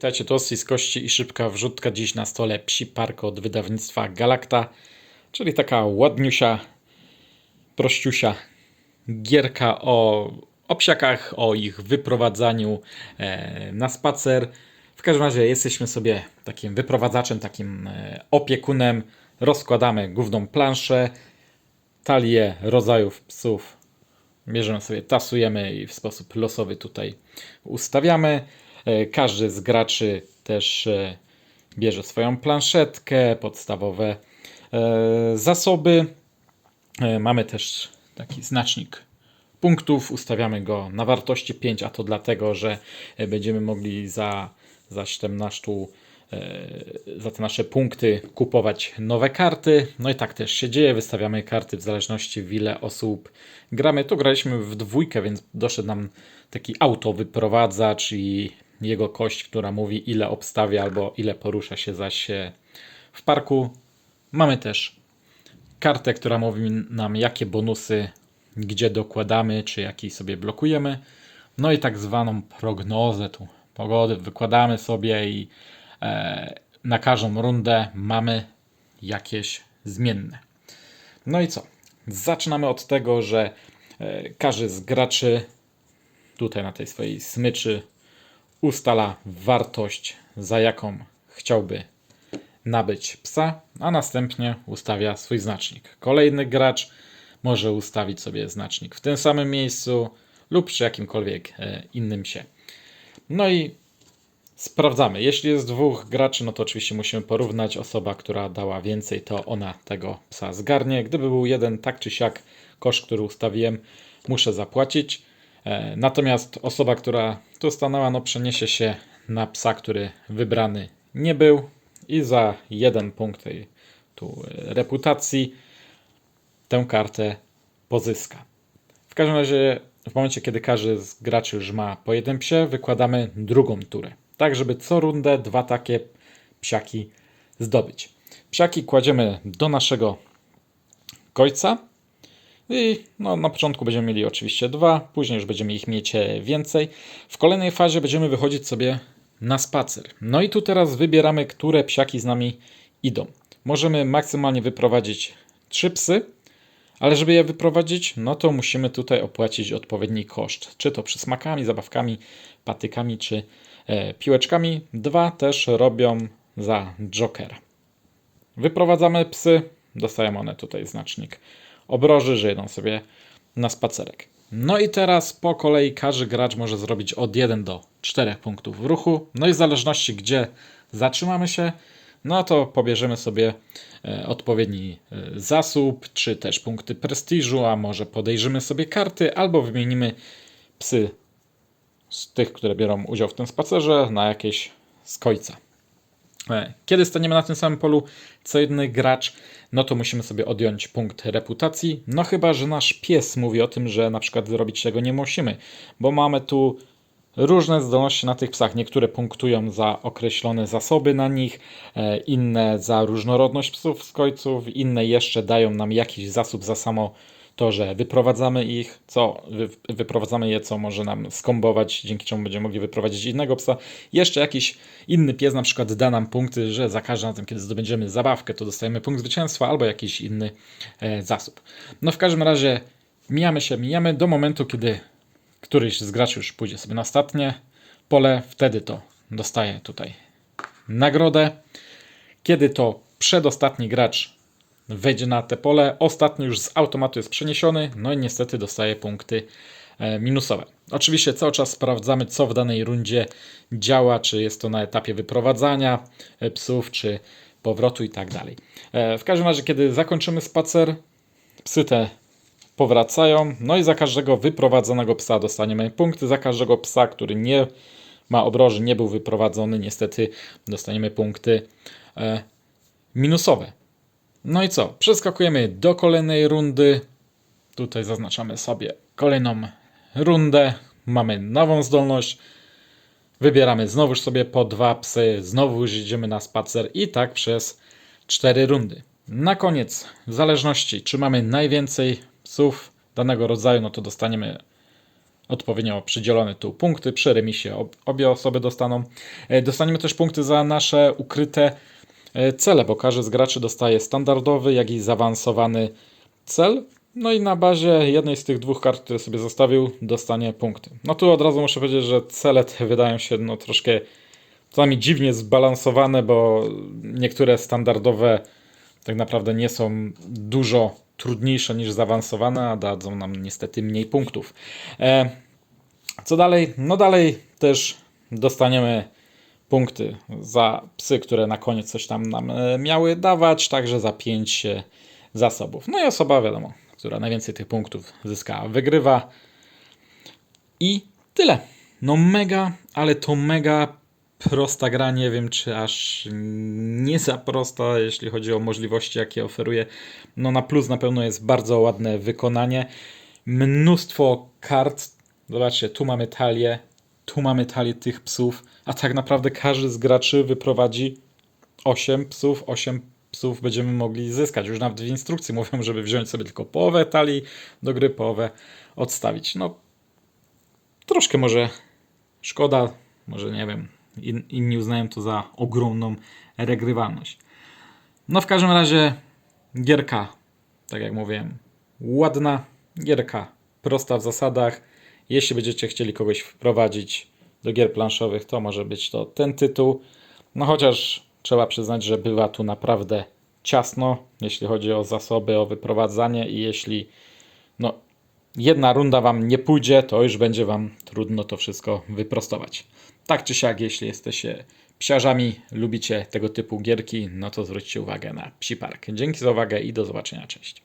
Witajcie, to z kości i szybka wrzutka. Dziś na stole Psi Park od wydawnictwa Galacta, czyli taka ładniusia, prościusia gierka o, o psiakach, o ich wyprowadzaniu e, na spacer. W każdym razie jesteśmy sobie takim wyprowadzaczem, takim e, opiekunem. Rozkładamy główną planszę, talię rodzajów psów bierzemy sobie, tasujemy i w sposób losowy tutaj ustawiamy. E, Każdy z graczy też e, bierze swoją planszetkę, podstawowe e, zasoby. Mamy też taki znacznik punktów, ustawiamy go na wartości 5, a to dlatego, że będziemy mogli za, za 17 e, za te nasze punkty kupować nowe karty. No i tak też się dzieje. Wystawiamy karty w zależności w ile osób gramy. Tu graliśmy w dwójkę, więc doszedł nam taki auto wyprowadzacz i jego kość, która mówi ile obstawia albo ile porusza się zaś e, w parku. Mamy też kartę, która mówi nam jakie bonusy gdzie dokładamy, czy jaki sobie blokujemy. No i tak zwaną prognozę tu pogody wykładamy sobie i e, na każdą rundę mamy jakieś zmienne. No i co? Zaczynamy od tego, że e, każdy z graczy tutaj na tej swojej smyczy ustala wartość, za jaką chciałby nabyć psa, a następnie ustawia swój znacznik. Kolejny gracz może ustawić sobie znacznik w tym samym miejscu lub przy jakimkolwiek e, innym psie. No i sprawdzamy. Jeśli jest dwóch graczy, no to oczywiście musimy porównać. Osoba, która dała więcej, to ona tego psa zgarnie. Gdyby był jeden, tak czy siak, koszt, który ustawiłem, muszę zapłacić. E, Natomiast osoba, która tu stanęła, no przeniesie się na psa, który wybrany nie był i za jeden punkt tej tu e, reputacji tę kartę pozyska. W każdym razie, w momencie, kiedy każdy z graczy już ma po jednym psie, wykładamy drugą turę. Tak, żeby co rundę dwa takie psiaki zdobyć. Psiaki kładziemy do naszego końca i no, na początku będziemy mieli oczywiście dwa, później już będziemy ich mieć e, więcej. W kolejnej fazie będziemy wychodzić sobie na spacer. No i tu teraz wybieramy, które psiaki z nami idą. Możemy maksymalnie wyprowadzić trzy psy, ale żeby je wyprowadzić, no to musimy tutaj opłacić odpowiedni koszt. Czy to przysmakami, zabawkami, patykami, czy e, piłeczkami. Dwa też robią za Jokera. Wyprowadzamy psy, dostają one tutaj znacznik obroży, że jedą sobie na spacerek. No i teraz po kolei każdy gracz może zrobić od 1 do 4 punktów w ruchu. No i w zależności gdzie zatrzymamy się, no to pobierzemy sobie e, odpowiedni e, zasób, czy też punkty prestiżu, a może podejrzymy sobie karty, albo wymienimy psy z tych, które biorą udział w tym spacerze, na jakieś. E, Kiedy staniemy na tym samym polu co jeden gracz, no to musimy sobie odjąć punkt reputacji. No chyba, że nasz pies mówi o tym, że na przykład zrobić tego nie musimy, bo mamy tu różne zdolności na tych psach. Niektóre punktują za określone zasoby na nich, e, inne za różnorodność psów z końców, inne jeszcze dają nam jakiś zasób za samo to, że wyprowadzamy ich, co wy, wyprowadzamy je, co może nam skombować, dzięki czemu będziemy mogli wyprowadzić innego psa. Jeszcze jakiś inny pies na przykład da nam punkty, że za każdym razem, kiedy zdobędziemy zabawkę, to dostajemy punkt zwycięstwa albo jakiś inny e, zasób. No w każdym razie mijamy się, mijamy do momentu, kiedy któryś z graczy już pójdzie sobie na ostatnie pole, wtedy to dostaje tutaj nagrodę. Kiedy to przedostatni gracz wejdzie na te pole, ostatni już z automatu jest przeniesiony, no i niestety dostaje punkty e, minusowe. Oczywiście cały czas sprawdzamy, co w danej rundzie działa, czy jest to na etapie wyprowadzania e, psów, czy powrotu i tak dalej. E, W każdym razie, kiedy zakończymy spacer, psy te powracają. No i za każdego wyprowadzonego psa dostaniemy punkty. Za każdego psa, który nie ma obroży, nie był wyprowadzony, niestety dostaniemy punkty minusowe. No i co? Przeskakujemy do kolejnej rundy. Tutaj zaznaczamy sobie kolejną rundę. Mamy nową zdolność. Wybieramy znowuż sobie po dwa psy, znowu idziemy na spacer i tak przez cztery rundy. Na koniec, w zależności czy mamy najwięcej psów danego rodzaju, no to dostaniemy odpowiednio przydzielone tu punkty. Przy remisie ob- obie osoby dostaną. E, Dostaniemy też punkty za nasze ukryte cele, bo każdy z graczy dostaje standardowy, jak i zaawansowany cel. No i na bazie jednej z tych dwóch kart, które sobie zostawił, dostanie punkty. No tu od razu muszę powiedzieć, że cele te wydają się no troszkę czasami dziwnie zbalansowane, bo niektóre standardowe tak naprawdę nie są dużo trudniejsze niż zaawansowane, a dadzą nam niestety mniej punktów. E, co dalej? No dalej też dostaniemy punkty za psy, które na koniec coś tam nam e, miały dawać, także za 5 zasobów. No i osoba, wiadomo, która najwięcej tych punktów zyska, wygrywa. I tyle. No mega, ale to mega prosta gra. Nie wiem, czy aż nie za prosta, jeśli chodzi o możliwości, jakie oferuje. No na plus na pewno jest bardzo ładne wykonanie. Mnóstwo kart. Zobaczcie, tu mamy talię, tu mamy talię tych psów, a tak naprawdę każdy z graczy wyprowadzi 8 psów, 8 psów będziemy mogli zyskać. Już nawet w instrukcji mówią, żeby wziąć sobie tylko połowę talii do gry, połowę odstawić. No, troszkę może szkoda, może nie wiem, in, inni uznają to za ogromną regrywalność. No w każdym razie gierka, tak jak mówiłem, ładna gierka, prosta w zasadach. Jeśli będziecie chcieli kogoś wprowadzić do gier planszowych, to może być to ten tytuł. No chociaż trzeba przyznać, że bywa tu naprawdę ciasno, jeśli chodzi o zasoby, o wyprowadzanie i jeśli no, jedna runda wam nie pójdzie, to już będzie wam trudno to wszystko wyprostować. Tak czy siak, jeśli jesteście psiarzami, lubicie tego typu gierki, no to zwróćcie uwagę na Psi Park. Dzięki za uwagę i do zobaczenia. Cześć.